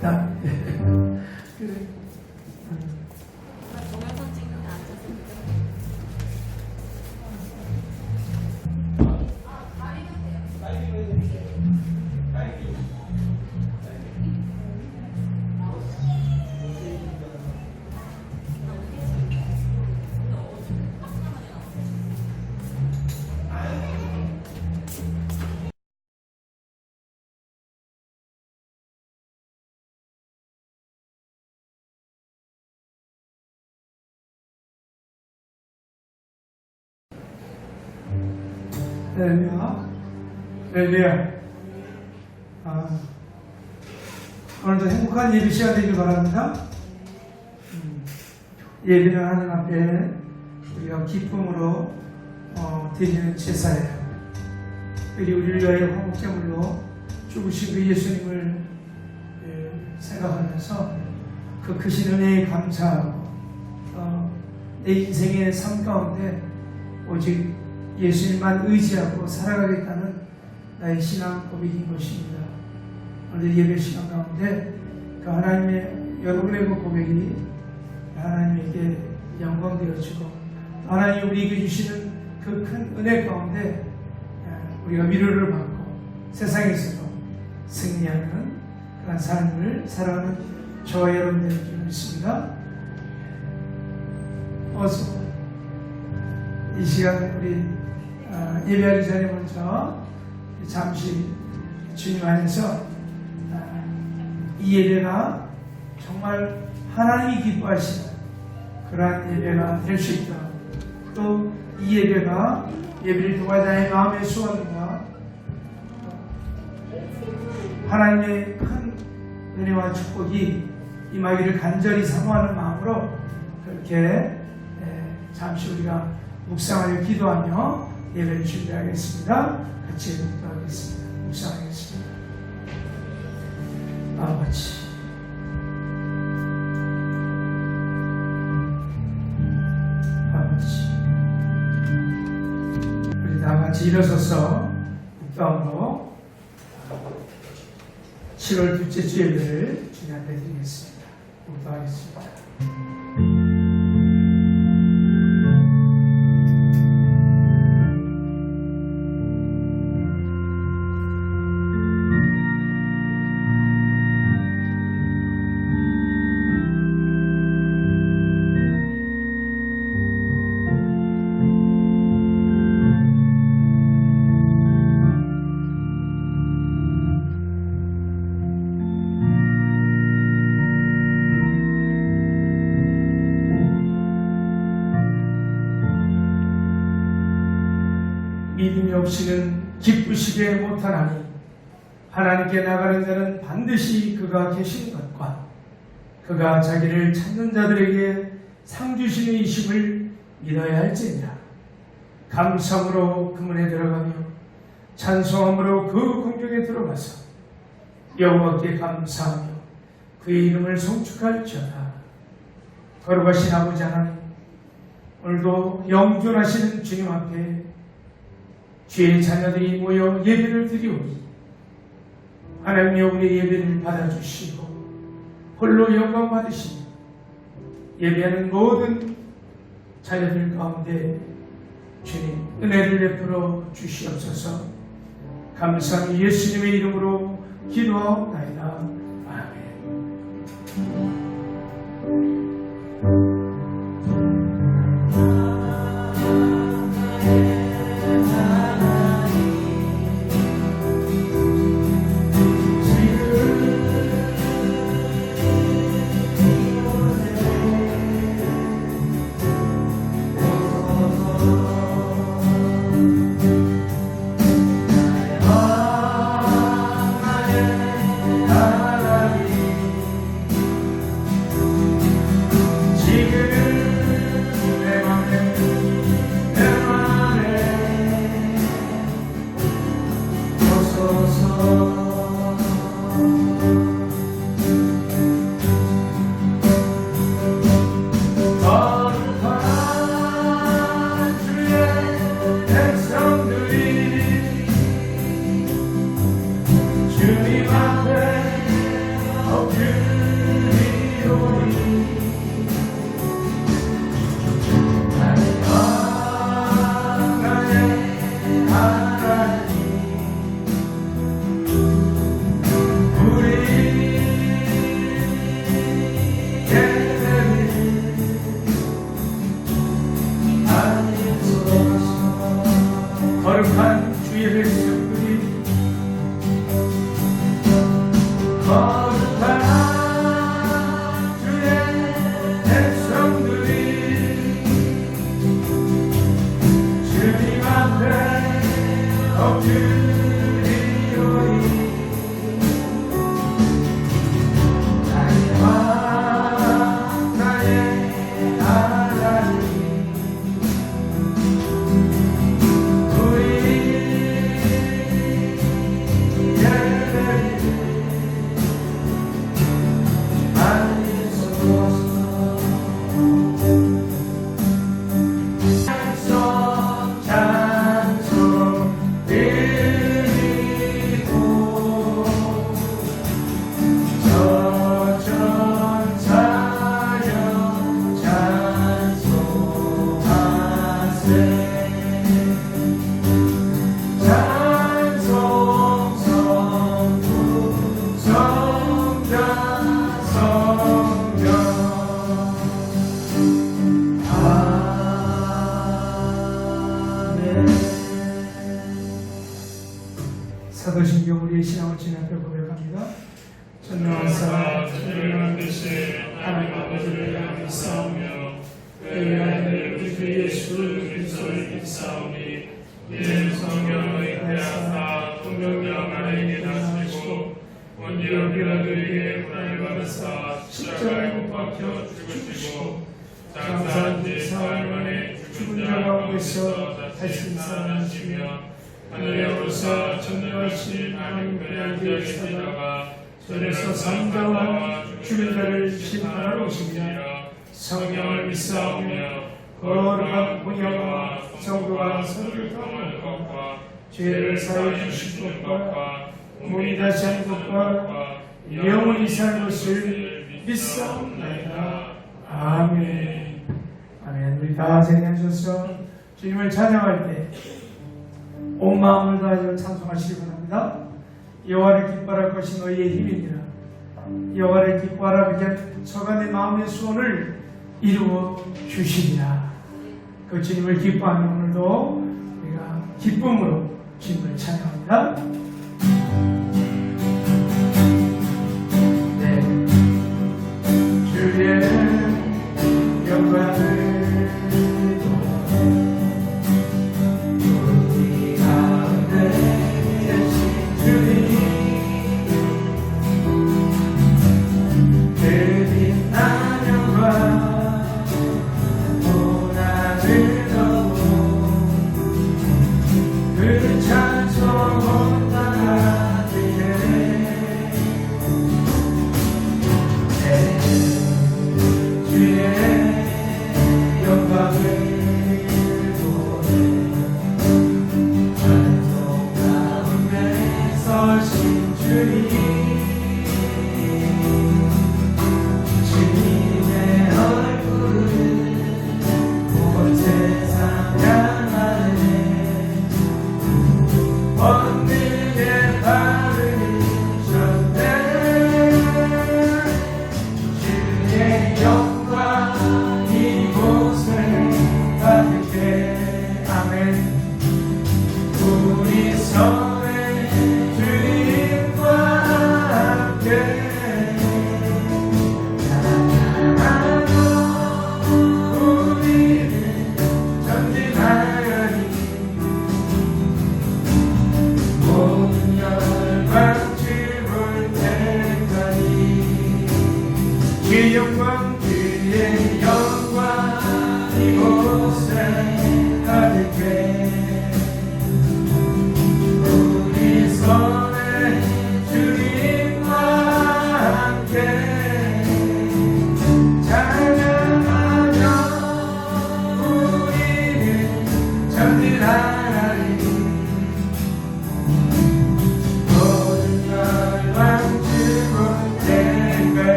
나, 그래. 할렐루야. 할렐루야. 아, 오늘도 행복한 예배 시간 되길 바랍니다. 음, 예배는 하나님 앞에 우리가 기쁨으로 어, 드리는 제사예요. 우리 우리를 위하여 화목제물로 죽으신 그 예수님을 예, 생각하면서 그 크신 은혜에 감사하고 어, 내 인생의 삶 가운데 오직 예수님만 의지하고 살아가겠다는 나의 신앙 고백인 것입니다. 오늘 예배 시간 가운데 그 하나님의 여러분의 그 고백이 하나님에게 영광 되어지고 하나님 우리에게 주시는 그 큰 은혜 가운데 우리가 위로를 받고 세상에서도 승리하는 그런 삶을 살아가는 저와 여러분들이 있습니다. 어서 이 시간 우리 어, 예배하기 전에 먼저 잠시 주님 안에서 어, 이 예배가 정말 하나님이 기뻐하시는 그러한 예배가 될 수 있도록 또이 예배가 예배를 통한 나의 마음의 소원과 하나님의 큰 은혜와 축복이 임하기를 간절히 사모하는 마음으로 그렇게 에, 잠시 우리가 묵상하여 기도하며 예배를 준비하겠습니다. 같이 기도하겠습니다. 묵상하겠습니다. 아버지 아버지 우리 다 같이 일어서서 묵상으로 7월 둘째 주 예배를 주님 앞에 드리겠습니다. 묵상하겠습니다. 없이는 기쁘시게 못하나니 하나님께 나가는 자는 반드시 그가 계신 것과 그가 자기를 찾는 자들에게 상 주시는 이심을 믿어야 할지니라. 감사함으로 그 문에 들어가며 찬송함으로 그 궁경에 들어가서 여호와께 감사하며 그의 이름을 송축할지어다. 거룩하신 아버지 하나님 오늘도 영존하시는 주님 앞에 주의 자녀들이 모여 예배를 드리오니 하나님여 우리 예배를 받아주시고 홀로 영광 받으시니 예배하는 모든 자녀들 가운데 주님 은혜를 베풀어 주시옵소서. 감사함이 예수님의 이름으로 기도하옵나이다 Thank you. 주님 나를 심판하러 오시며 성령을 믿사오며 거룩한 분야와 성도와 성육함을 것과 죄를 사해 주신 것과 몸이 다시 한 것과 영원히 산 것을 믿사옵나이다. 아멘 아멘 우리 다 생각하셔서 주님을 찬양할 때 온 마음을 다하여 찬송하시기 바랍니다. 여호와를 기뻐할 것이 너희의 힘이니라. 여호와를 기뻐하라 그렇게 서간의 마음의 소원을 이루어 주시리라. 그 주님을 기뻐하는 오늘도 우리가 기쁨으로 주님을 찬양합니다.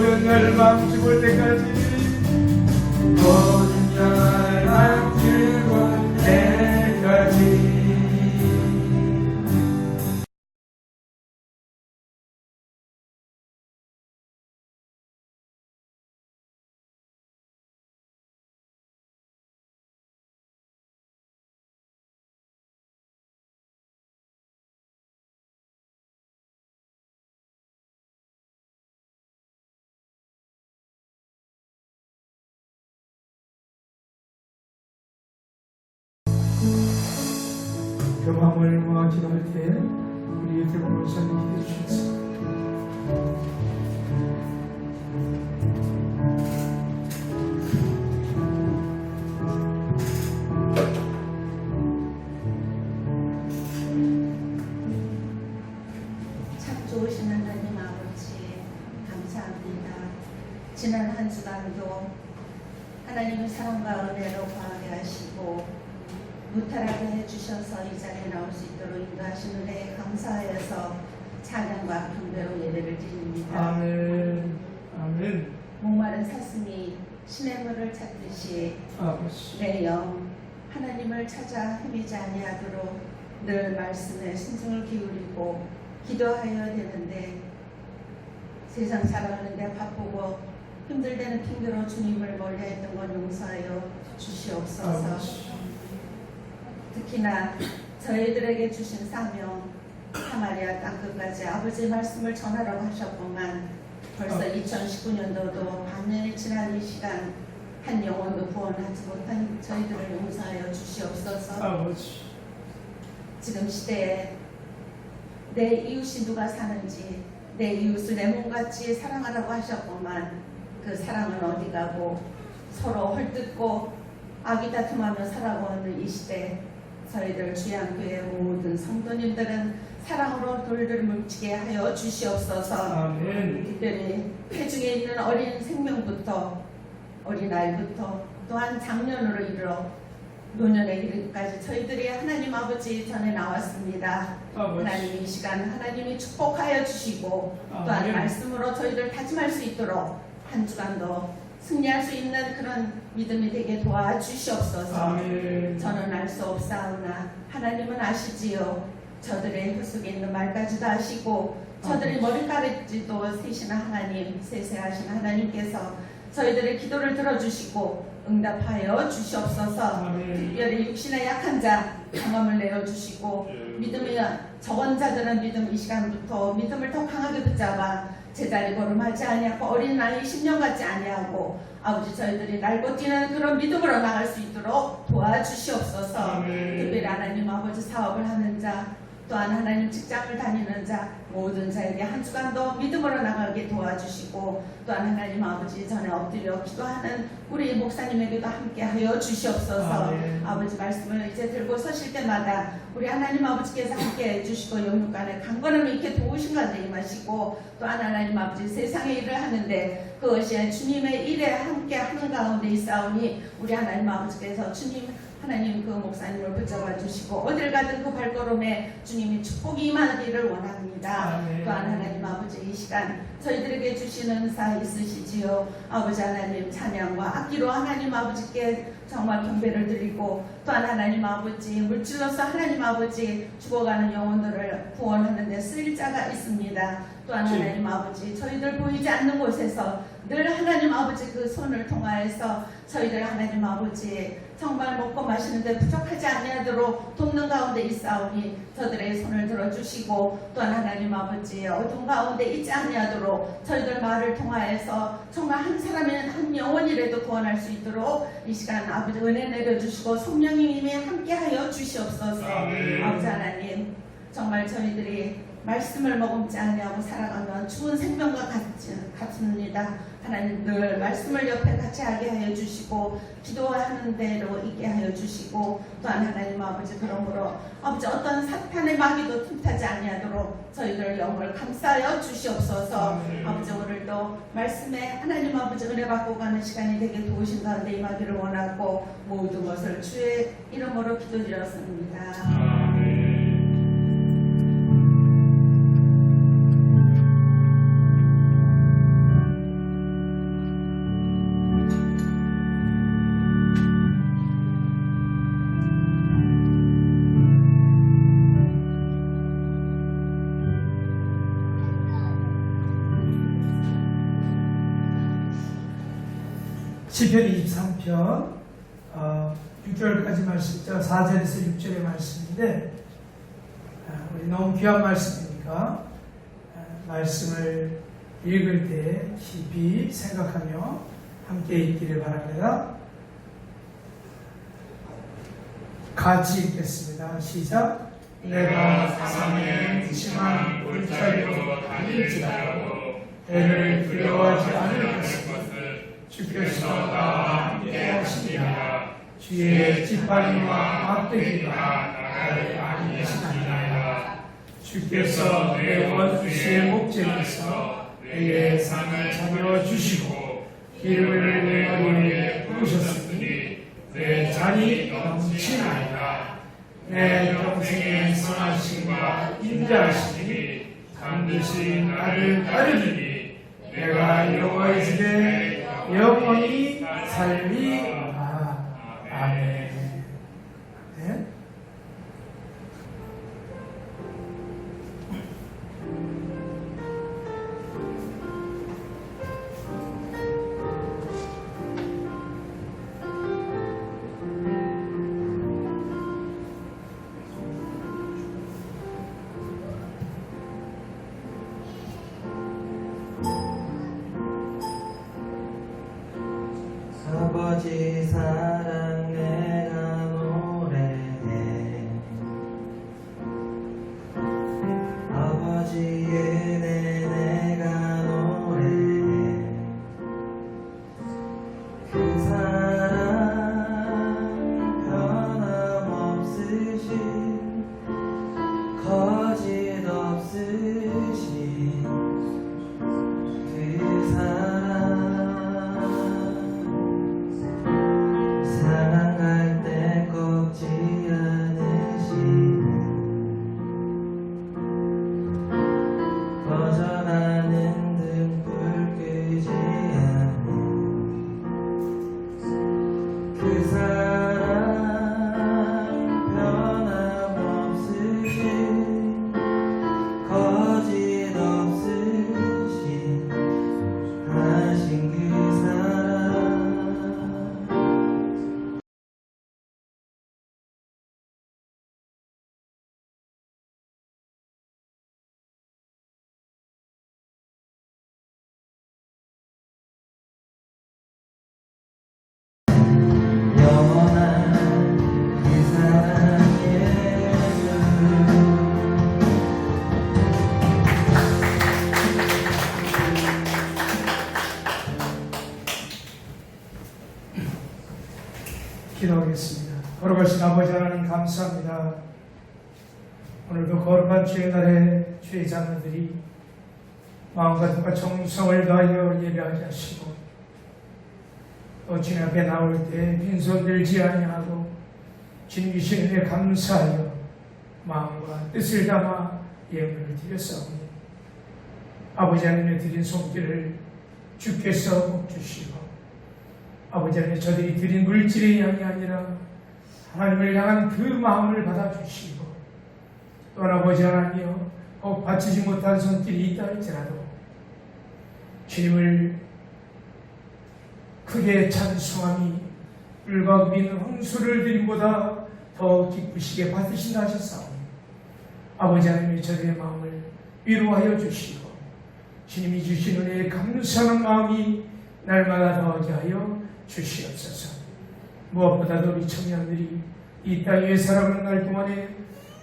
모든 열망 죽을 때까지 모든 열망 교감을 기도할 때 우리 곁에 목사님 기도해 주셨습니다. 지난 한 주간도 하나님의 사랑과 은혜로 과하게 하시고 무탈하게 해주셔서 이 자리에 나올 수 있도록 인도하시는 데 감사하여서 찬양과 경배로 예배를 드립니다. 아멘. 아멘. 목마른 사슴이 신의 물을 찾듯이 아버지. 내 영 하나님을 찾아 헤매지 아니하도록 늘 말씀에 신중을 기울이고 기도하여야 되는데 세상 살아가는데 바쁘고 힘들다는 핑계로 주님을 멀리했던 건 용서하여 주시옵소서. 아버지. 특히나 저희들에게 주신 사명 사마리아 땅 끝까지 아버지 말씀을 전하라고 하셨건만 벌써 아. 2019년도도 반년이 지난 이 시간 한 영혼도 구원하지 못한 저희들을 용서하여 주시옵소서. 아버지. 지금 시대에 내 이웃이 누가 사는지 내 이웃을 내 몸같이 사랑하라고 하셨건만 그 사랑은 어디 가고 서로 헐뜯고 악이 다툼하며 살아가는 이 시대 저희들 주양교회 모든 성도님들은 사랑으로 돌을 뭉치게 하여 주시옵소서 아멘. 특별히 폐중에 있는 어린 생명부터 어린아이부터 또한 장년으로 이르러 노년에 이르기까지 저희들이 하나님 아버지 전에 나왔습니다. 아버지. 하나님 이 시간 하나님이 축복하여 주시고 또한 아멘. 말씀으로 저희들 다짐할 수 있도록 한 주간도 승리할 수 있는 그런 믿음이 되게 도와주시옵소서. 아멘. 저는 알 수 없사오나 하나님은 아시지요. 저들의 혈속에 있는 말까지도 아시고 저들의 머리카락지도 세시는 하나님, 세세하신 하나님께서 저희들의 기도를 들어주시고 응답하여 주시옵소서. 아멘. 특별히 육신의 약한 자 경험을 내어주시고 믿음이 적은 자들은 믿음 이 시간부터 믿음을 더 강하게 붙잡아 제자리 걸음하지 아니하고 어린 나이 10년 같지 아니하고 아버지 저희들이 날고 뛰는 그런 믿음으로 나갈 수 있도록 도와주시옵소서. 특별히 하나님 아버지 사업을 하는 자 또한 하나님 직장을 다니는 자 모든 자에게 한 주간도 믿음으로 나가게 도와주시고 또한 하나님 아버지 전에 엎드려 기도하는 우리 목사님에게도 함께하여 주시옵소서. 아멘. 아버지 말씀을 이제 들고 서실 때마다 우리 하나님 아버지께서 함께 해 주시고 영육간에 강건함 있게 도우신 가운데 임하시고 또한 하나님 아버지 세상의 일을 하는데 그것이 주님의 일에 함께 하는 가운데 있사오니 우리 하나님 아버지께서 주님 하나님 그 목사님을 붙잡아 주시고 어딜 가든 그 발걸음에 주님이 축복이 임하기를 원합니다. 아멘. 또한 하나님 아버지 이 시간 저희들에게 주시는 은사 있으시지요. 아버지 하나님 찬양과 악기로 하나님 아버지께 정말 경배를 드리고 또한 하나님 아버지 물질로서 하나님 아버지 죽어가는 영혼들을 구원하는 데 쓰일 자가 있습니다. 또한 네. 하나님 아버지 저희들 보이지 않는 곳에서 늘 하나님 아버지 그 손을 통하여서 저희들 하나님 아버지 정말 먹고 마시는데 부족하지 아니하도록 돕는 가운데 있사오니 저들의 손을 들어주시고 또한 하나님 아버지 어둠 가운데 있지 아니하도록 저희들 말을 통하여서 정말 한 사람의 한 영혼이라도 구원할 수 있도록 이 시간 아버지 은혜 내려주시고 성령님이 함께하여 주시옵소서 아멘. 아버지 하나님 정말 저희들이 말씀을 머금지 아니하고 살아가면 죽은 생명과 같지, 같습니다. 하나님 늘 말씀을 옆에 같이 하게 하여 주시고 기도하는 대로 있게 하여 주시고 또한 하나님 아버지 그러므로 아버지 어떤 사탄의 마귀도 틈타지 아니하도록 저희들 영을 감싸여 주시옵소서. 아버지 오늘도 말씀에 하나님 아버지 은혜 받고 가는 시간이 되게 도우신 가운데 임하기를 원하고 모든 것을 주의 이름으로 기도드렸습니다. 시편 23편 어, 6절까지 말씀이죠. 4절에서 6절의 말씀인데 아, 우리 너무 귀한 말씀이니까 아, 말씀을 읽을 때 깊이 생각하며 함께 읽기를 바랍니다. 같이 읽겠습니다. 시작. 내가 사망의 무심한 골짜기로 다닐지라도 해를 두려워하지 않을 것은 주께서 나와 함께 하시니라 주의 지팡이와 막대기가 나를 안위하시니라 주께서 내 원수의 목전에서 내게 상을 차려 주시고 기름을 내 머리에 부으셨으니 내 잔이 넘치나이다 내 평생의 선하심과 인자하심이 반드시 나를 따르리니 내가 여호와의 집에 영원히 살리라 아멘 기도하겠습니다. 걸어가신 아버지 하나님 감사합니다. 오늘도 거룩한 주의 날에 주의 자녀들이 마음과 뜻과 정성을 다하여 예배하게 하시고 또 주님 앞에 나올 때 빈손 들지 아니하고 주님 주신 은혜 감사하여 마음과 뜻을 담아 예물을 드렸사오니 아버지 하나님의 드린 손길을 주께서 복 주시고 아버지 하나님 저들이 드린 물질의 양이 아니라 하나님을 향한 그 마음을 받아주시고 또한 아버지 하나님이여 꼭 바치지 못한 손길이 있다 할지라도 주님을 크게 찬송함이 금 있는 홍수를 드림보다 더 기쁘시게 받으신다 하셨사오니 아버지 하나님이 저들의 마음을 위로하여 주시고 주님이 주신 은혜에 감사하는 마음이 날마다 더하게 하여 주시옵소서. 무엇보다도 우리 청년들이 이 땅에 살아가는 날 동안에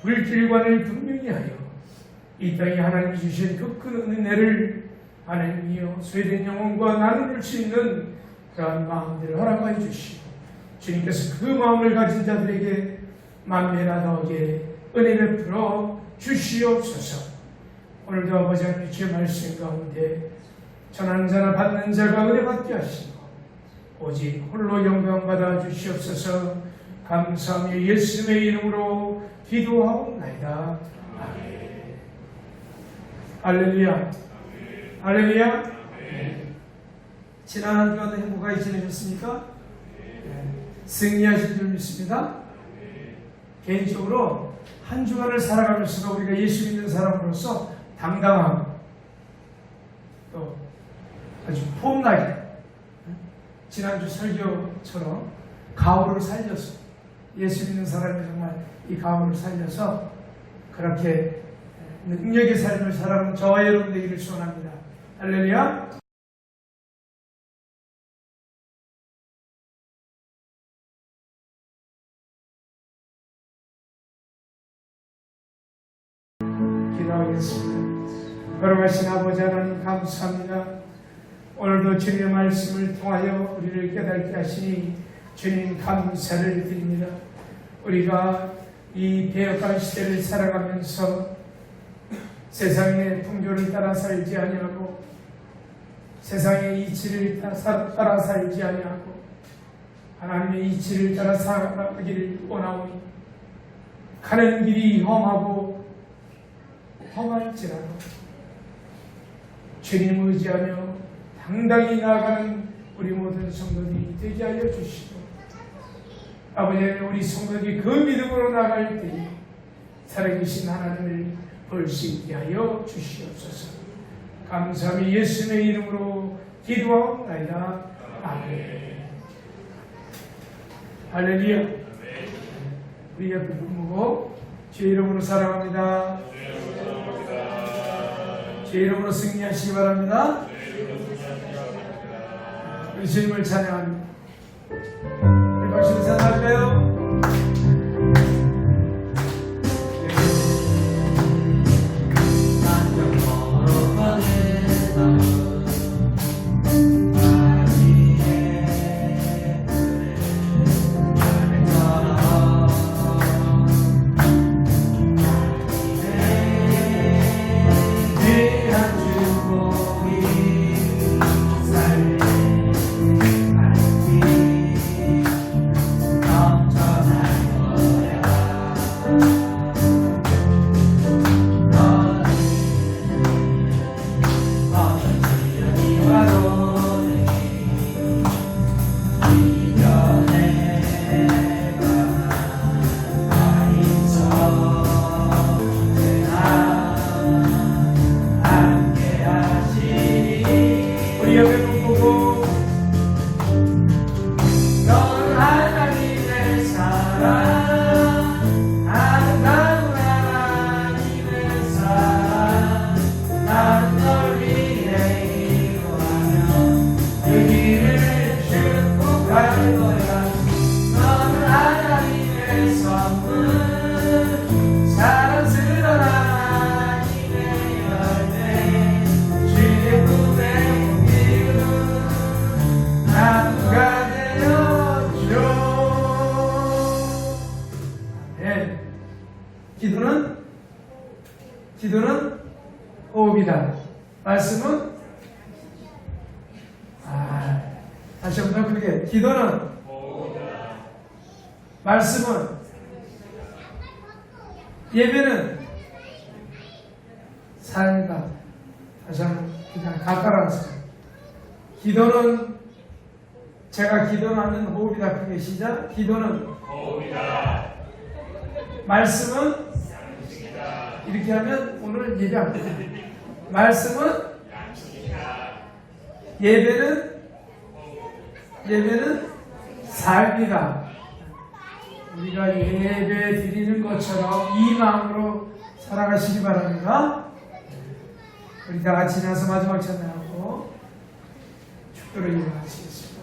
물질관을 분명히 하여 이 땅에 하나님이 주신 그 큰 은혜를 하나님이여 소외된 영혼과 나눌 수 있는 그러한 마음들을 허락하여 주시고 주님께서 그 마음을 가진 자들에게 만배나 더하게 은혜 베풀어 주시옵소서. 오늘도 아버지 하나님 주의 말씀 가운데 전하는 자나 받는 자가 은혜 받게 하시고 오직 홀로 영광 받아 주시옵소서 감사하며 예수님의 이름으로 기도하옵나이다. 아멘. 할렐루야. 할렐루야. 네. 지난 한 주간도 행복하게 지내셨습니까? 네. 승리하신 줄 믿습니다. 개인적으로 한 주간을 살아가면서도 우리가 예수 믿는 사람으로서 당당함, 또 아주 폼나게 지난주 설교처럼 가오를 살려서 예수 믿는 사람이 정말 이 가오를 살려서 그렇게 능력의 삶을 살아가는 저와 여러분 되기를 소원합니다. 할렐루야. 기도하겠습니다. 걸어가신 아버지 하나님 감사합니다. 오늘도 주님의 말씀을 통하여 우리를 깨닫게 하시니 주님 감사를 드립니다. 우리가 이 배역한 시대를 살아가면서 세상의 풍조를 따라 살지 아니하고 세상의 이치를 따라 살지 아니하고 하나님의 이치를 따라 살아가기를 원하오니 가는 길이 험하고 험할지라도 주님 의지하며 당당히 나아가는 우리 모든 성도들이 되게 하여 주시고 아버지 우리 성도들이 그 믿음으로 나갈 때에 살아계신 하나님을 볼 수 있게 하여 주시옵소서. 감사함이 예수님의 이름으로 기도하옵나이다. 아멘. 할렐루야. 우리 옆에 부모고 주의 이름으로 사랑합니다. 주의 이름으로 승리하시기 바랍니다 우리 주님을 찬양합니다 우리 박수 인사할까요? 우리 크게 시작 기도는 말씀은 이렇게 하면 오늘 예배 안 돼. 말씀은 예배는 예배는 삶이다. 우리가 예배 드리는 것처럼 이 마음으로 살아가시기 바랍니다. 우리 다 같이 나서 마지막 찬양하고 축도를 일어나시겠습니다.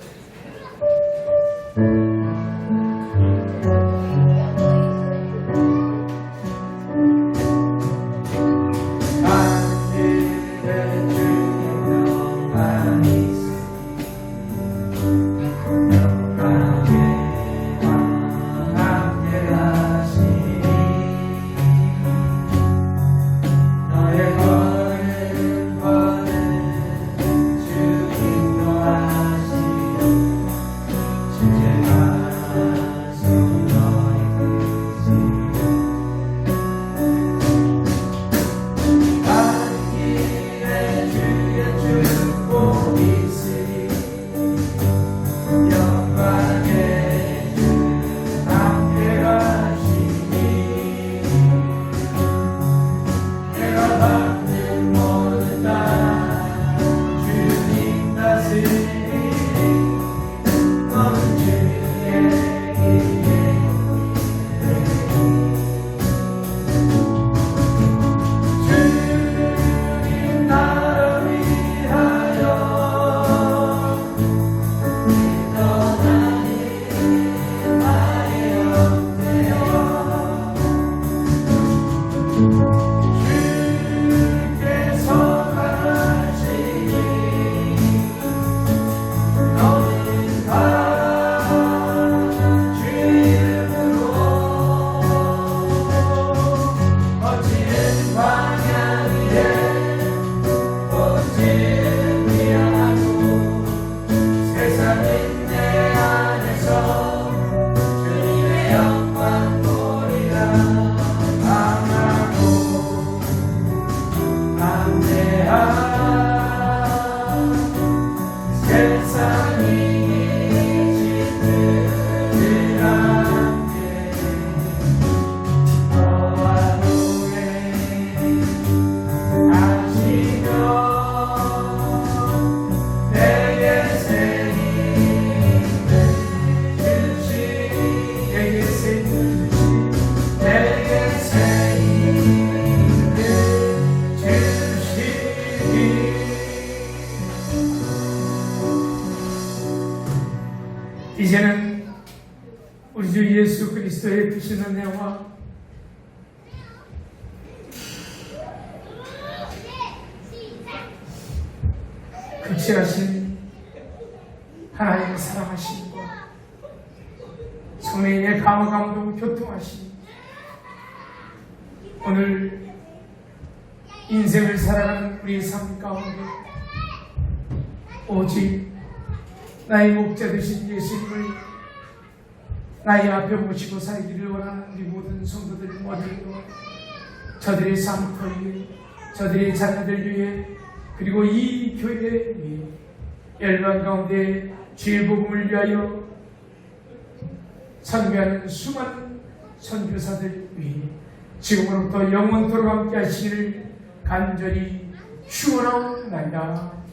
그리스도의 뜻이는 내와 극치하신 하나님의 사랑하심과 성령의 감화 감동 교통하심 오늘 인생을 살아가는 우리 삶 가운데 오직 나의 목자 되신 예수님을 나의 앞에 모시고 살기를 원하는 우리 모든 성도들 모두도 저들의 삶터위에 저들의 자녀들 위해 그리고 이 교회 위해 열방 가운데 주의 복음을 위하여 선교하는 수많은 선교사들 위해 지금으로부터 영원토록 함께 하시기를 간절히 축원하옵나이다.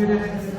그래.